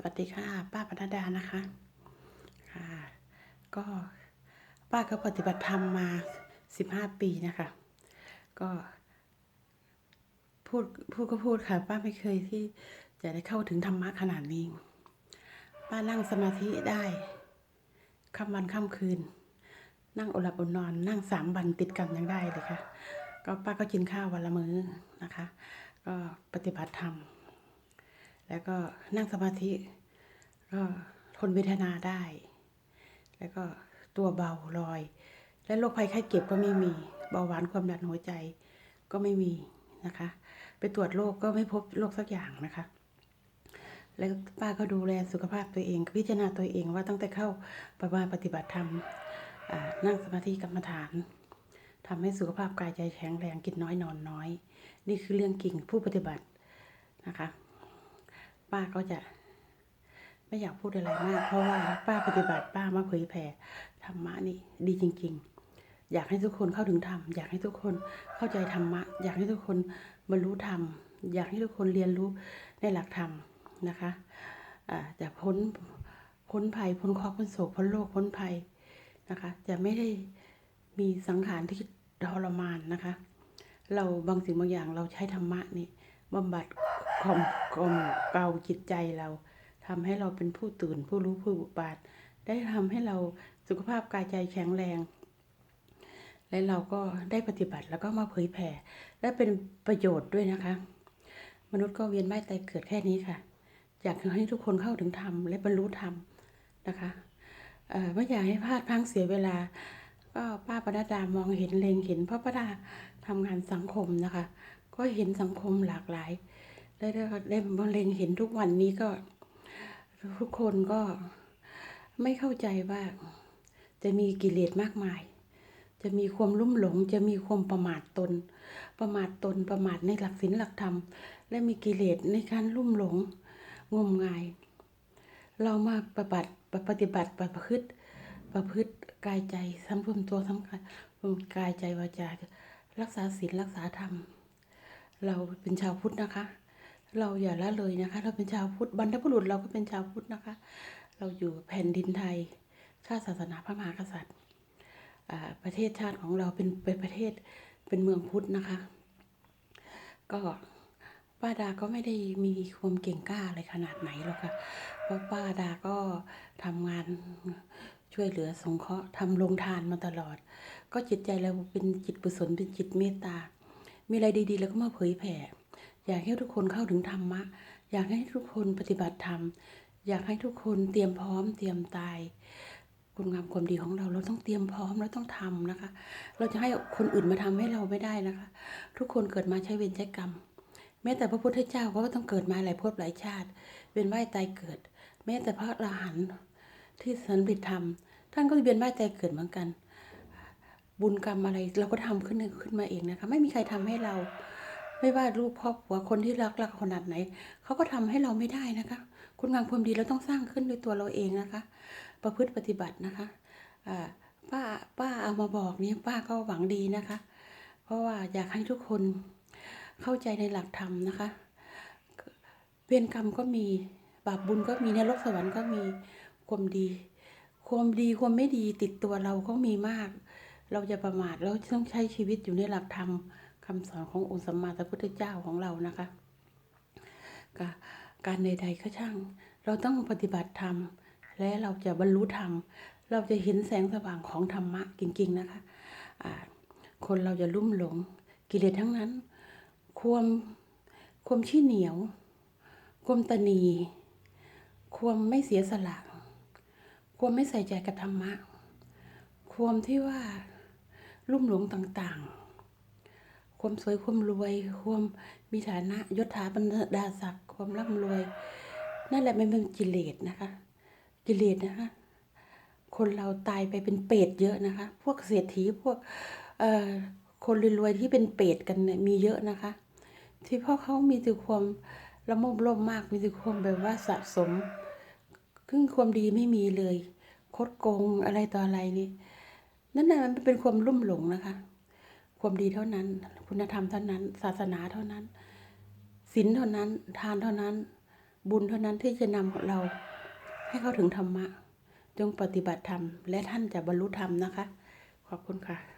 สวัสดีค่ะ ป้าปนัดดานะคะค่ะ ก็ป้าก็ปฏิบัติธรรมมาสิบห้าปีนะคะ ก็พูดพูดก็พูดค่ะ ป้าไม่เคยที่จะได้เข้าถึงธรรมะขนาดนี้ ป้านั่งสมาธิได้ค่ำวันค่ำคืน นั่งอดหลับอดนอน นั่งสามวันติดกันยังได้เลยค่ะ ก็ป้าก็กินข้าววันละมื้อนะคะ ก็ปฏิบัติธรรม แล้วก็นั่งสมาธิก็ทนเวทนาได้ แล้วก็ตัวเบาลอย และโรคภัยไข้เจ็บก็ไม่มี เบาหวานความดันหัวใจก็ไม่มีนะคะ ไปตรวจโรคก็ไม่พบโรคสักอย่างนะคะ แล้วป้าก็ดูแลสุขภาพตัวเอง พิจารณาตัวเองว่าตั้งแต่เข้าประมาปฏิบัติธรรมนั่งสมาธิกรรมฐานทำให้สุขภาพกายใจแข็งแรงกินน้อยนอนน้อย นี่คือเรื่องกิ่งผู้ปฏิบัตินะคะ ป้าก็จะ ไม่อยากพูดอะไรมาก เพราะว่าป้าปฏิบัติป้ามาเผยแผ่ธรรมะนี่ดีจริง ๆ อยากให้ทุกคนเข้าถึงธรรมอยากให้ทุกคนเข้าใจธรรมะ อยากให้ทุกคนบรรลุธรรมอยากให้ทุกคนเรียนรู้ในหลักธรรมนะคะอ่าจะพ้นพ้นภัยพ้นคราะห์พ้นโศกพ้นโรคพ้นภัยนะคะ จะไม่ได้มีสังขารที่ทรมานนะคะ เราบางสิ่งบางอย่างเราใช้ธรรมะนี่บำบัด ข่มกลมเกลาจิตใจเราทำให้เราเป็นผู้ตื่นผู้รู้ผู้บุบาทได้ทำให้เราสุขภาพกายใจแข็งแรง และเราก็ได้ปฏิบัติแล้วก็มาเผยแผ่และเป็นประโยชน์ด้วยนะคะ มนุษย์ก็เวียนว่ายตายเกิดแค่นี้ค่ะ อยากให้ทุกคนเข้าถึงธรรมและบรรลุธรรมนะคะไม่อยากให้พลาดพังเสียเวลา ก็ป้าปนัดดามองเห็นเลงเห็นพระป้าดาทำงานสังคมนะคะ ก็เห็นสังคมหลากหลาย ได้ได้ได้มาเลงเห็นทุกวันนี้ก็ ทุกคนก็ไม่เข้าใจว่า จะมีกิเลสมากมาย จะมีความลุ่มหลง จะมีความประมาทตน ประมาทตนประมาทในหลักศีลหลักธรรม และมีกิเลสในการลุ่มหลงงมงาย เรามาปฏิบัติปฏิบัติประพฤติประพฤติกายใจสำรวมตัวสำคัญกายใจวาจารักษาศีลรักษาธรรม เราเป็นชาวพุทธนะคะ เราอย่าละเลยนะคะ เราเป็นชาวพุทธบรรพบุรุษเราก็เป็นชาวพุทธนะคะ เราอยู่แผ่นดินไทย ชาติศาสนาพระมหากษัตริย์อ่าประเทศชาติของเราเป็นเป็นประเทศเป็นเมืองพุทธนะคะ ก็ป้าดาก็ไม่ได้มีความเก่งกล้าอะไรขนาดไหนหรอกค่ะ เพราะป้าดาก็ทำงานช่วยเหลือสงเคราะห์ทำโรงทานมาตลอด ก็จิตใจเราเป็นจิตกุศลเป็นจิตเมตตา มีอะไรดีๆ แล้วก็มาเผยแผ่ อยากให้ทุกคนเข้าถึงธรรมะ อยากให้ทุกคนปฏิบัติธรรม อยากให้ทุกคนเตรียมพร้อมเตรียมตาย คุณงามความดีของเราเราต้องเตรียมพร้อมเราต้องทำนะคะ เราจะให้คนอื่นมาทำให้เราไม่ได้นะคะ ทุกคนเกิดมาใช้เวรใช้กรรม แม้แต่พระพุทธเจ้าเขาก็ต้องเกิดมาหลายภพหลายชาติเวียนว่ายตายเกิด แม้แต่พระอรหันต์ที่สันติธรรม ท่านก็เวียนว่ายตายเกิดเหมือนกัน บุญกรรมอะไรเราก็ทำขึ้นขึ้นมาเองนะคะ ไม่มีใครทำให้เรา ไม่ว่าลูกพ่อผัวคนที่รักเราขนาดไหน เขาก็ทำให้เราไม่ได้นะคะ คุณงามความดีเราต้องสร้างขึ้นด้วยตัวเราเองนะคะ ประพฤติปฏิบัตินะคะป้าป้าเอามาบอกนี้ป้าก็หวังดีนะคะ เพราะว่าอยากให้ทุกคนเข้าใจในหลักธรรมนะคะเวรกรรมก็มีบาปบุญก็มีนรกสวรรค์ก็มีความดี ความดีความไม่ดีติดตัวเราก็มีมาก เราจะประมาทเราต้องใช้ชีวิตอยู่ในหลักธรรม คำสอนขององค์สัมมาสัมพุทธเจ้าของเรานะคะกาการใดๆก็ช่าง เราต้องปฏิบัติธรรม และเราจะบรรลุธรรม เราจะเห็นแสงสว่างของธรรมะจริงๆนะคะอ่าคนเราจะลุ่มหลงกิเลสทั้งนั้น ความความขี้เหนียว ความตนี ความไม่เสียสละ ความไม่ใส่ใจกับธรรมะ ความที่ว่าลุ่มหลงต่างๆ ความสวยความรวย ความมีฐานะยศถาบรรดาศักดิ์ความร่ำรวย นั่นแหละมันเป็นกิเลสนะคะ กิเลสนะคะ คนเราตายไปเป็นเปรตเยอะนะคะ พวกเศรษฐีพวกเอ่อคนรวยๆที่เป็นเปรตกันเนี่ยมีเยอะนะคะ ที่พราะเขามีแต่ความละโมบโลภมากมีแต่ความแบบว่าสะสมครึ่งความดีไม่มีเลย คดโกงอะไรต่ออะไรนี่นั่นน่ะมันเป็นความลุ่มหลงนะคะ ความดีเท่านั้น คุณธรรมเท่านั้น ศาสนาเท่านั้นศีลเท่านั้น ทานเท่านั้น บุญเท่านั้นที่จะนำเรา ให้เข้าถึงธรรมะ จงปฏิบัติธรรม และท่านจะบรรลุธรรมนะคะ ขอบคุณค่ะ